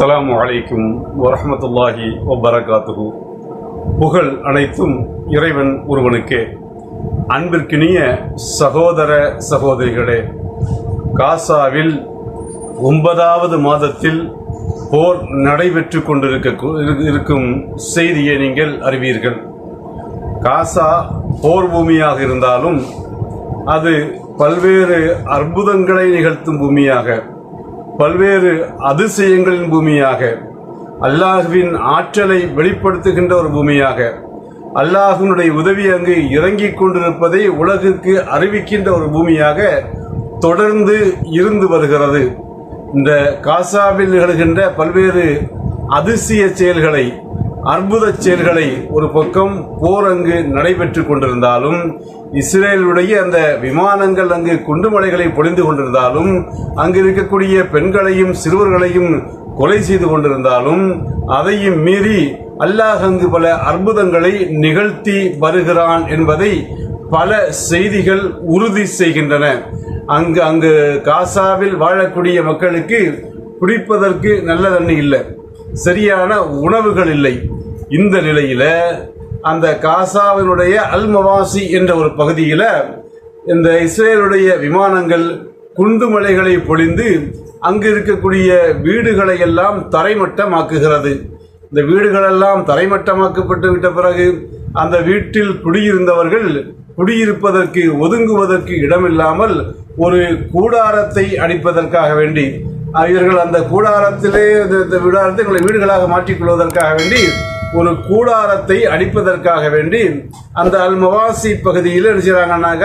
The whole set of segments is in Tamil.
அஸ்லாம் வலைக்கும் வரமத்துல்லாஹி வபரகாத்துஹு. புகழ் அனைத்தும் இறைவன் ஒருவனுக்கே. அன்பிற்கினிய சகோதர சகோதரிகளே காசாவில் ஒன்பதாவது மாதத்தில் போர் நடைபெற்று கொண்டிருக்க இருக்கும் செய்தியை நீங்கள் அறிவீர்கள். காசா போர் பூமியாக இருந்தாலும் அது பல்வேறு அற்புதங்களை நிகழ்த்தும் பூமியாக பல்வேறு அதிசயங்களின் பூமியாக அல்லாஹுவின் ஆற்றலை வெளிப்படுத்துகின்ற ஒரு பூமியாக அல்லாஹுனுடைய உதவி அங்கு இறங்கிக் கொண்டிருப்பதை உலகிற்கு அறிவிக்கின்ற ஒரு பூமியாக தொடர்ந்து இருந்து வருகிறது. இந்த காசாவில் நிகழ்கின்ற பல்வேறு அதிசய செயல்களை அற்புத செயல்களை ஒரு பக்கம் போர் அங்கு நடைபெற்று கொண்டிருந்தாலும் இஸ்ரேலுடைய அந்த விமானங்கள் அங்கு குண்டுமலைகளை பொழிந்து கொண்டிருந்தாலும் அங்கு இருக்கக்கூடிய பெண்களையும் சிறுவர்களையும் கொலை செய்து கொண்டிருந்தாலும் அதையும் மீறி அல்லாஹ் அங்கு பல அற்புதங்களை நிகழ்த்தி வருகிறான் என்பதை பல செய்திகள் உறுதி செய்கின்றன. அங்கு அங்கு காசாவில் வாழக்கூடிய மக்களுக்கு குடிப்பதற்கு நல்ல தண்ணி இல்லை. சரியான உணவுகள் இல்லை. இந்த நிலையில் அந்த காசாவினுடைய அல்மவாசி என்ற ஒரு பகுதியில் இந்த இஸ்ரேலுடைய விமானங்கள் குண்டுமலைகளை பொழிந்து அங்கு இருக்கக்கூடிய வீடுகளை எல்லாம் தரைமட்டமாக்குகிறது. இந்த வீடுகளெல்லாம் தரைமட்டமாக்கப்பட்டு விட்ட பிறகு அந்த வீட்டில் குடியிருந்தவர்கள் குடியிருப்பதற்கு ஒதுங்குவதற்கு இடமில்லாமல் ஒரு கூடாரத்தை அடிப்பதற்காக வேண்டி இவர்கள் அந்த கூடாரத்திலே இந்த- விடாரத்தை எங்களை வீடுகளாக மாற்றிக்கொள்வதற்காக வேண்டி ஒரு கூடாரத்தை அடிப்பதற்காக வேண்டி அந்த அல் மவாசி பகுதியில் என்ன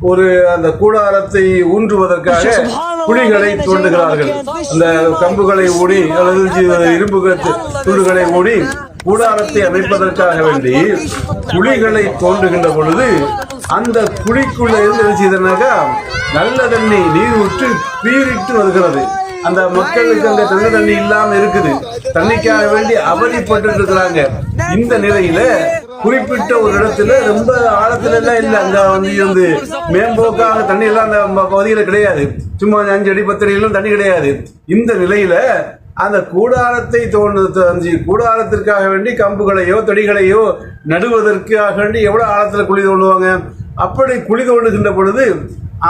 ஒரு அந்த கூடாரத்தை ஊன்றுவதற்காக குழிகளை தோண்டுகிறார்கள். அந்த கம்புகளை ஊடி அல்லது இரும்பு துண்டுகளை ஊடி கூடாரத்தை அமைப்பதற்காக வேண்டி குழிகளை தோண்டுகின்ற பொழுது அந்த குழிக்குள்ள இருந்து என்ன செய்தனாக்கா நல்ல தண்ணி நீர் ஊற்று பீரிட்டு வருகிறது. அந்த மக்களுக்கு அங்க நல்ல தண்ணி இல்லாம இருக்குது. தண்ணிக்காக வேண்டி அவதிப்பட்டு இருக்கிறாங்க இந்த நிலையில குறிப்பிட்ட ஒரு இடத்துல ரொம்ப ஆழத்துல எல்லாம் இல்ல. அங்க வந்து வந்து மேம்போக்காக தண்ணி எல்லாம் அந்த பகுதியில கிடையாது. சும்மா அஞ்சு அடி பத்து அடியிலும் தண்ணி கிடையாது. இந்த நிலையில அந்த கூடாரத்தை அஞ்சு கூடாரத்திற்காக வேண்டி கம்புகளையோ தடிகளையோ நடுவதற்காக வேண்டி எவ்வளவு ஆழத்துல குழி தோண்டுவாங்க? அப்படி குழி தோண்டுகின்ற பொழுது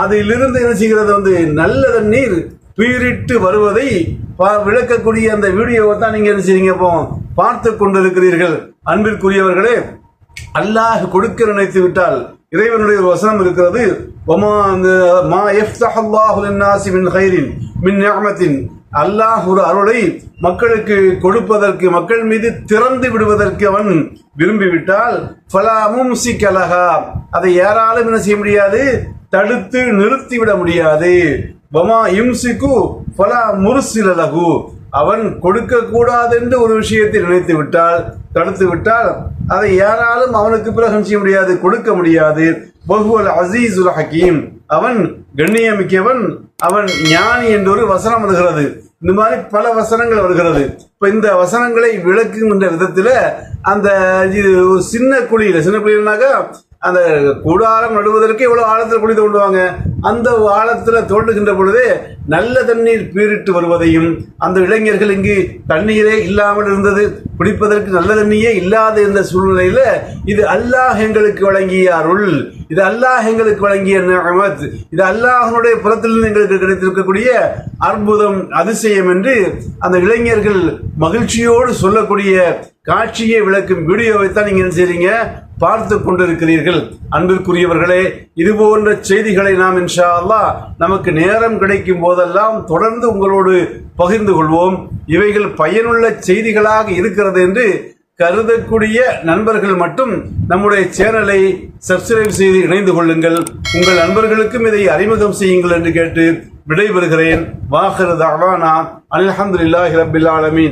அதிலிருந்து என்ன செய்கிறது வந்து நல்ல தண்ணீர் பீரிட்டு வருவதை விளக்கக்கூடிய அந்த வீடியோவை தான் நீங்க என்ன செய்யுங்க இப்போ பார்த்து கொண்டிருக்கிறீர்கள். அன்பிற்குரியவர்களே அல்லாஹ் கொடுக்க நினைத்து விட்டால் இறைவனுடைய ஒரு வசனம் இருக்கிறது. அந்த- மா மின் மின் அல்லாஹ் ஒரு அருளை மக்களுக்கு கொடுப்பதற்கு மக்கள் மீது திறந்து விடுவதற்கு அவன் விரும்பிவிட்டால் ஃபலாமும் சிக்கலகா அதை யாராலும் என்ன செய்ய முடியாது? தடுத்து நிறுத்திவிட முடியாது. வமா இம்சிக்கு பலா முருசில லகு. அவன் கொடுக்க கூடாது என்று ஒரு விஷயத்தை நினைத்து விட்டால் தடுத்து விட்டால் அதை யாராலும் அவனுக்கு பிறகு செய்ய முடியாது கொடுக்க முடியாது. பகுவல் அசீசுல் ஹக்கீம் அவன் கண்ணியமிக்கவன் அவன் ஞானி என்றொரு வசனம் வருகிறது. இந்த மாதிரி பல வசனங்கள் வருகிறது. இப்ப இந்த வசனங்களை விளக்குகின்ற விதத்துல அந்த இது ஒரு சின்ன குழியில சின்ன குழியில்னாக்கா அந்த கூடாரம் நடுவதற்கு எவ்வளவு ஆழத்தில் குழி தோண்டுவாங்க. அந்த ஆழத்தில் தோண்டுகின்ற பொழுதே நல்ல தண்ணீர் பீரிட்டு வருவதையும் அந்த இளைஞர்கள் இங்கு தண்ணீரே இல்லாமல் இருந்தது குடிப்பதற்கு நல்ல தண்ணியே இல்லாத இருந்த சூழ்நிலையில இது அல்லாஹ் எங்களுக்கு வழங்கிய அருள் இது அல்லாஹ் எங்களுக்கு வழங்கிய நிஅமத் இது அல்லாஹனுடைய புறத்திலிருந்து எங்களுக்கு கிடைத்திருக்கக்கூடிய அற்புதம் அதிசயம் என்று அந்த இளைஞர்கள் மகிழ்ச்சியோடு சொல்லக்கூடிய காட்சியை விளக்கும் வீடியோவை தான் நீங்க என்ன செய்றீங்க? பார்த்து கொண்டிருக்கிறீர்கள். அன்பிற்குரியவர்களே இது போன்ற செய்திகளை நாம் இன்ஷா அல்லா நமக்கு நேரம் கிடைக்கும் போதெல்லாம் தொடர்ந்து உங்களோடு பகிர்ந்து கொள்வோம். இவைகள் பயனுள்ள செய்திகளாக இருக்கிறது என்று கருதக்கூடிய நண்பர்கள் மட்டும் நம்முடைய சேனலை சப்ஸ்கிரைப் செய்து இணைந்து கொள்ளுங்கள். உங்கள் நண்பர்களுக்கும் இதை அறிமுகம் செய்யுங்கள் என்று கேட்டு விடைபெறுகிறேன். வாஹர் தாவானா ரபில் ஆலமீன்.